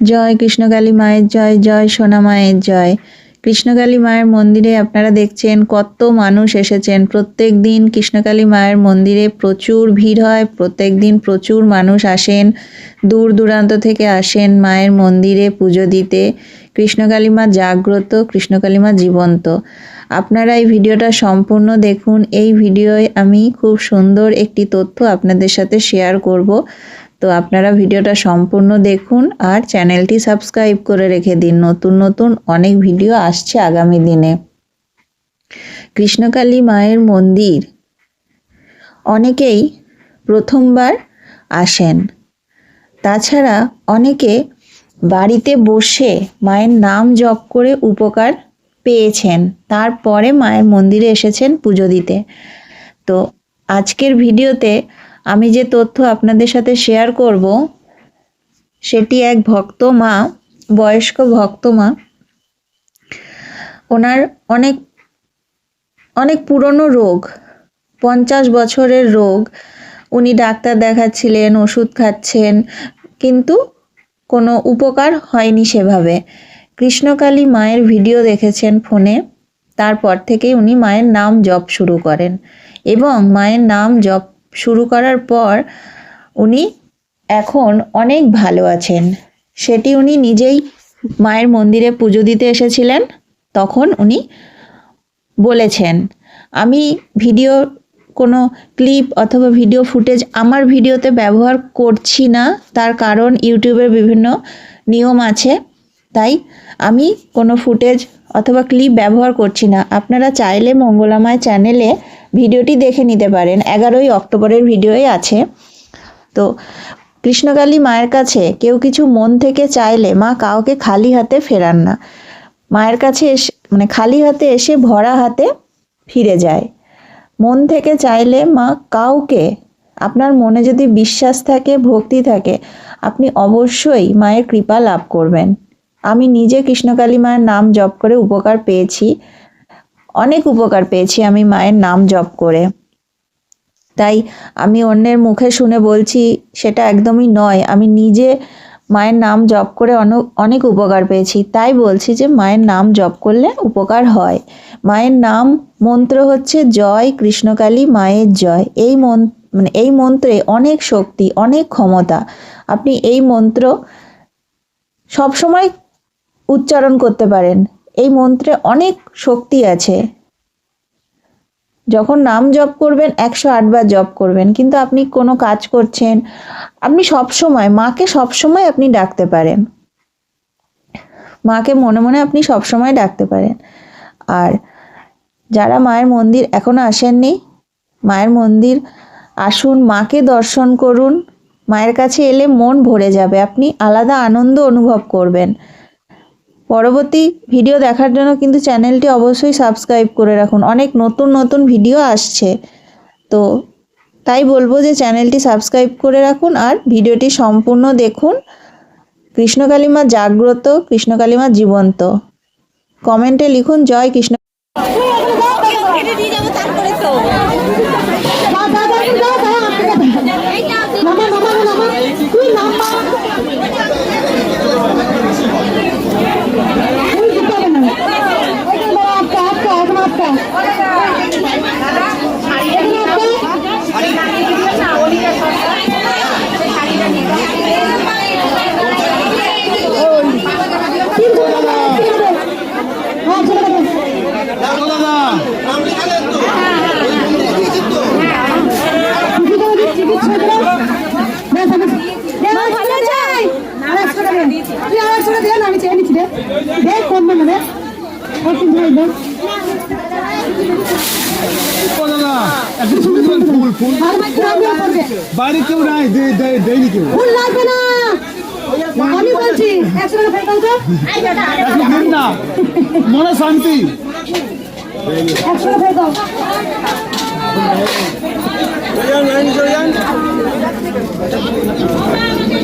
জয় কৃষ্ণকালী মায়ের জয় জয় সোনা মায়ের জয়। কৃষ্ণকালী মায়ের মন্দিরে আপনারা দেখছেন কত মানুষ এসেছেন। প্রত্যেক দিন কৃষ্ণকালী মায়ের মন্দিরে প্রচুর ভিড় হয়, প্রত্যেক দিন প্রচুর মানুষ আসেন, দূর দূরান্ত থেকে আসেন মায়ের মন্দিরে পুজো দিতে। কৃষ্ণকালী মা জাগ্রত কৃষ্ণকালী মা জীবন্ত। আপনারা এই ভিডিওটা সম্পূর্ণ দেখুন। এই ভিডিওয় আমি খুব সুন্দর একটি তথ্য আপনাদের সাথে শেয়ার করব। তো আপনারা ভিডিওটা সম্পূর্ণ দেখুন আর চ্যানেলটি সাবস্ক্রাইব করে রেখে দিন। নতুন নতুন অনেক ভিডিও আসছে আগামী দিনে। কৃষ্ণকালী মায়ের মন্দির। অনেকেই প্রথমবার আসেন। তাছাড়া অনেকে বাড়িতে বসে মায়ের নাম জপ করে উপকার পেয়েছেন। তারপরে মায়ের মন্দিরে এসেছেন পুজো দিতে। তো আজকের ভিডিওতে আমি যে তথ্য আপনাদের সাথে শেয়ার করব, সেটি এক ভক্ত মা, বয়স্ক ভক্ত মা, ওনার অনেক অনেক পুরনো রোগ, পঞ্চাশ বছরের রোগ। উনি ডাক্তার দেখাচ্ছিলেন, ওষুধ খাচ্ছেন, কিন্তু কোনো উপকার হয়নি সেভাবে। কৃষ্ণকালী মায়ের ভিডিও দেখেছেন ফোনে, তারপর থেকেই উনি মায়ের নাম জপ শুরু করেন। এবং মায়ের নাম জপ শুরু করার পর উনি এখন অনেক ভালো আছেন। সেটি উনি নিজেই মায়ের মন্দিরে পুজো দিতে এসেছিলেন, তখন উনি বলেছেন, আমি ভিডিও কোনো ক্লিপ অথবা ভিডিও ফুটেজ আমার ভিডিওতে ব্যবহার করছি না, তার কারণ ইউটিউবের বিভিন্ন নিয়ম আছে, তাই আমি কোনো ফুটেজ অথবা ক্লিপ ব্যবহার করছি না। আপনারা চাইলে মঙ্গলামায় চ্যানেলে ভিডিওটি দেখে নিতে পারেন। এগারোই অক্টোবরের ভিডিওই আছে। তো কৃষ্ণকালী মায়ের কাছে কেউ কিছু মন থেকে চাইলে মা কাউকে খালি হাতে ফেরান না। মায়ের কাছে এসে মানে খালি হাতে এসে ভরা হাতে ফিরে যায়। মন থেকে চাইলে মা কাউকে, আপনার মনে যদি বিশ্বাস থাকে, ভক্তি থাকে, আপনি অবশ্যই মায়ের কৃপা লাভ করবেন। আমি নিজে কৃষ্ণকালী মায়ের নাম জপ করে উপকার পেয়েছি। অনেক উপকার পেয়েছি, আমি মায়ের নাম জপ করে। তাই আমি অন্যের মুখে শুনে বলছি, সেটা একদমই নয়, আমি নিজে মায়ের নাম জপ করে অনেক উপকার পেয়েছি। তাই বলছি যে, মায়ের নাম জপ করলে উপকার হয়। মায়ের নাম মন্ত্র হচ্ছে, জয় কৃষ্ণকালী মায়ের জয়। এই মন মানে এই মন্ত্রে অনেক শক্তি, অনেক ক্ষমতা। আপনি এই মন্ত্র সবসময় উচ্চারণ করতে পারেন। এই মন্ত্রে অনেক শক্তি আছে। যখন নাম জপ করবেন, একশো আটবার জপ করবেন, কিন্তু আপনি কোনো কাজ করছেন, আপনি সব সময় মাকে সব সময় আপনি ডাকতে পারেন। মাকে মনে মনে আপনি সব সময় ডাকতে পারেন। আর যারা মায়ের মন্দির এখনও আসেননি, মায়ের মন্দির আসুন, মাকে দর্শন করুন। মায়ের কাছে এলে মন ভরে যাবে, আপনি আলাদা আনন্দ অনুভব করবেন। পরবর্তী ভিডিও দেখার জন্য কিন্তু চ্যানেলটি অবশ্যই সাবস্ক্রাইব করে রাখুন। অনেক নতুন নতুন ভিডিও আসছে। তো তাই বলব যে চ্যানেলটি সাবস্ক্রাইব করে রাখুন আর ভিডিওটি সম্পূর্ণ দেখুন। কৃষ্ণকালীমা জাগ্রত কৃষ্ণকালীমা জীবন্ত। কমেন্টে লিখুন, জয় কৃষ্ণ এটা দিয়ে যাব তারপরে তো মামা মামা মামা তুই নাম্বার তুই দিতে হবে না এটা বড় আপকা আপকা এখন আপকা এখন আপকা তিনশো টাকা হ্যাঁ ছেড়ে দেবেন টিকিটও দিচ্ছি দিচ্ছি ব্যাস আমি ভালো চাই আড়াইশো টাকা দেন তুই আড়াইশো টাকা দেন আমি চেয়ে নিচ্ছি রে দেখ কম না রে ও কিন্তু ভাই দেখ ও দাদা একটু ছবি তুলেন ফুল ফুল আর প্রবলেম করবে বাইরে কেউ নাই দেয়নি কেউ। ফুল লাগবে না। আমি বলছি একশো টাকা ফেরত দাও। একটু দিন না মনে শান্তি। একশো টাকা ফেরত দাও।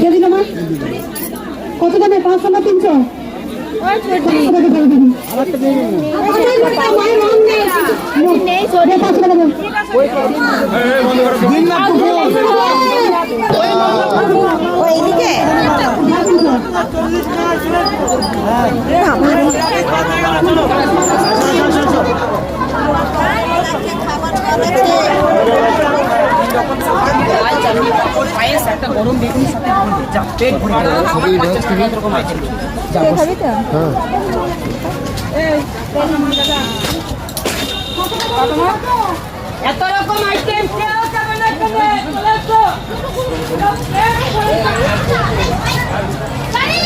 কে দিল মা? কত দামে? পাঁচশো না তিনশো? পাঁচশো টাকা ফেরত দিবি মায়ের নাম নেই দে পাঁচশো টাকা দে দিন না একটু ফুল ও এইদিকে তিনশো পায়েস একটা গরম বেগুনের সাথে যা পেট ভরে গেল। পঞ্চাশ টাকা এরকম আছে খাবি তো? এত রকম আইটেম কেউ যাবে না এখানে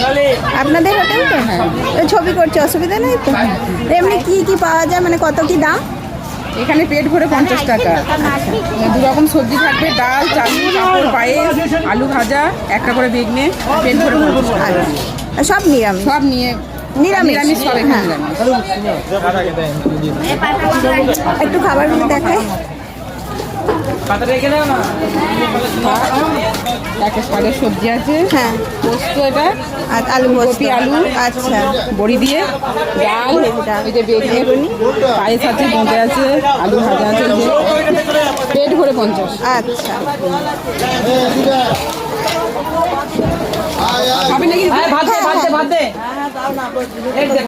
চলে আপনাদের হোটেল তো? তো ছবি করছে অসুবিধা নেই তো? এমনি কি কি পাওয়া যায়? মানে কত কি দাম? এখানে পেট ভরে পঞ্চাশ টাকা। দু রকম সবজি থাকবে ডাল চাটনি পাঁপড় পায়েস আলু ভাজা একটা করে বেগনে পেট ভরে পঞ্চাশ টাকা। আর সব নিরামিষ সব নিয়ে নিরামিষ। নিরামিষ সব এখানে হ্যাঁ। একটু খাবারগুলো দেখাই। একটা শাকের সবজি আছে। হ্যাঁ। পোস্ত এটা আর আলু কপি, আলু। আচ্ছা। বড়ি দিয়ে ডাল এই যে বেগুনি পায়েস আছে বোঁদে আছে আলু ভাজা আছে পেট ভরে পঞ্চাশ। আচ্ছা। খাবে নাকি হ্যাঁ, হ্যাঁ।